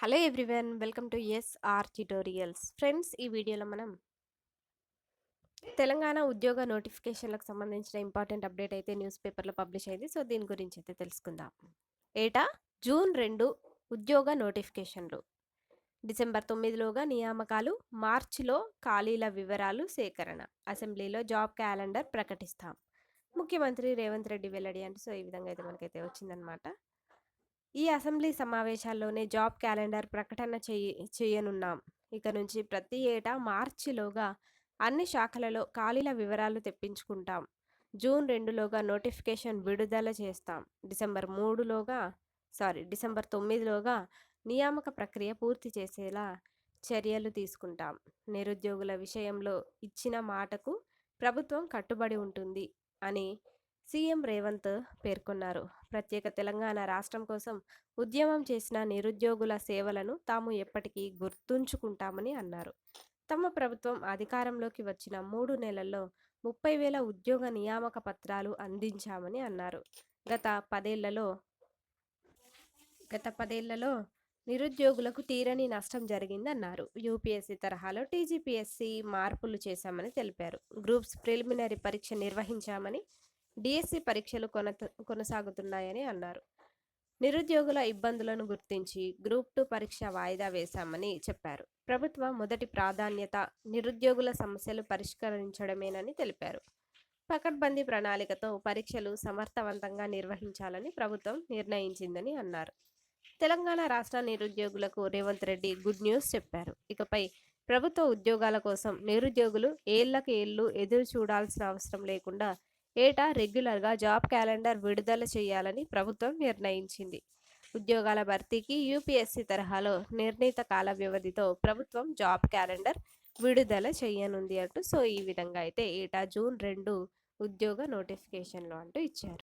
Hello everyone welcome to S R tutorials. Friends ఈ వీడియోలో మనం తెలంగాణ ఉద్యోగ నోటిఫికేషన్లకు సంబంధించిన ఇంపార్టెంట్ అప్డేట్ అయితే న్యూస్ పేపర్లో పబ్లిష్ అయింది. సో దీని గురించి అయితే తెలుసుకుందాం. ఏటా? జూన్ రెండు ఉద్యోగ నోటిఫికేషన్లు. డిసెంబర్ తొమ్మిదిలోగా నియామకాలు మార్చిలో ఖాళీల వివరాలు సేకరణ. అసెంబ్లీలో జాబ్ క్యాలెండర్ ప్రకటిస్తాం. ముఖ్యమంత్రి రేవంత్ రెడ్డి వెల్లడి అంటే సో ఈ విధంగా అయితే మనకైతే వచ్చిందనమాట. ఈ అసెంబ్లీ సమావేశాల్లోనే జాబ్ క్యాలెండర్ ప్రకటన చేయ చేయనున్నాం. ఇక నుంచి ప్రతి ఏటా మార్చిలోగా అన్ని శాఖలలో ఖాళీల వివరాలు తెప్పించుకుంటాం. జూన్ రెండులోగా నోటిఫికేషన్ విడుదల చేస్తాం. డిసెంబర్ మూడులోగా సారీ డిసెంబర్ తొమ్మిదిలోగా నియామక ప్రక్రియ పూర్తి చేసేలా చర్యలు తీసుకుంటాం. నిరుద్యోగుల విషయంలో ఇచ్చిన మాటకు ప్రభుత్వం కట్టుబడి ఉంటుంది అని సీఎం రేవంత్ పేర్కొన్నారు. ప్రత్యేక తెలంగాణ రాష్ట్రం కోసం ఉద్యమం చేసిన నిరుద్యోగుల సేవలను తాము ఎప్పటికీ గుర్తుంచుకుంటామని అన్నారు. తమ ప్రభుత్వం అధికారంలోకి వచ్చిన మూడు నెలల్లో ముప్పై వేల ఉద్యోగ నియామక పత్రాలు అందించామని అన్నారు. గత పదేళ్ళలో గత పదేళ్ళలో నిరుద్యోగులకు తీరని నష్టం జరిగిందన్నారు. యూపీఎస్సీ తరహాలో టీజీపీఎస్సీ మార్పులు చేశామని తెలిపారు. గ్రూప్స్ ప్రిలిమినరీ పరీక్ష నిర్వహించామని డిఎస్సి పరీక్షలు కొన కొనసాగుతున్నాయని అన్నారు. నిరుద్యోగుల ఇబ్బందులను గుర్తించి గ్రూప్ టూ పరీక్ష వాయిదా వేశామని చెప్పారు. ప్రభుత్వ మొదటి ప్రాధాన్యత నిరుద్యోగుల సమస్యలు పరిష్కరించడమేనని తెలిపారు. పకడ్బందీ ప్రణాళికతో పరీక్షలు సమర్థవంతంగా నిర్వహించాలని ప్రభుత్వం నిర్ణయించిందని అన్నారు. తెలంగాణ రాష్ట్ర నిరుద్యోగులకు రేవంత్ రెడ్డి గుడ్ న్యూస్ చెప్పారు. ఇకపై ప్రభుత్వ ఉద్యోగాల కోసం నిరుద్యోగులు ఏళ్ళకు ఏళ్ళు ఎదురు చూడాల్సిన అవసరం లేకుండా ఏటా రెగ్యులర్గా జాబ్ క్యాలెండర్ విడుదల చేయాలని ప్రభుత్వం నిర్ణయించింది. ఉద్యోగాల భర్తీకి యూపీఎస్సీ తరహాలో నిర్ణీత కాల వ్యవధితో ప్రభుత్వం జాబ్ క్యాలెండర్ విడుదల చేయనుంది అంటూ సో ఈ విధంగా అయితే ఏటా జూన్ రెండు ఉద్యోగ నోటిఫికేషన్లు అంటూ ఇచ్చారు.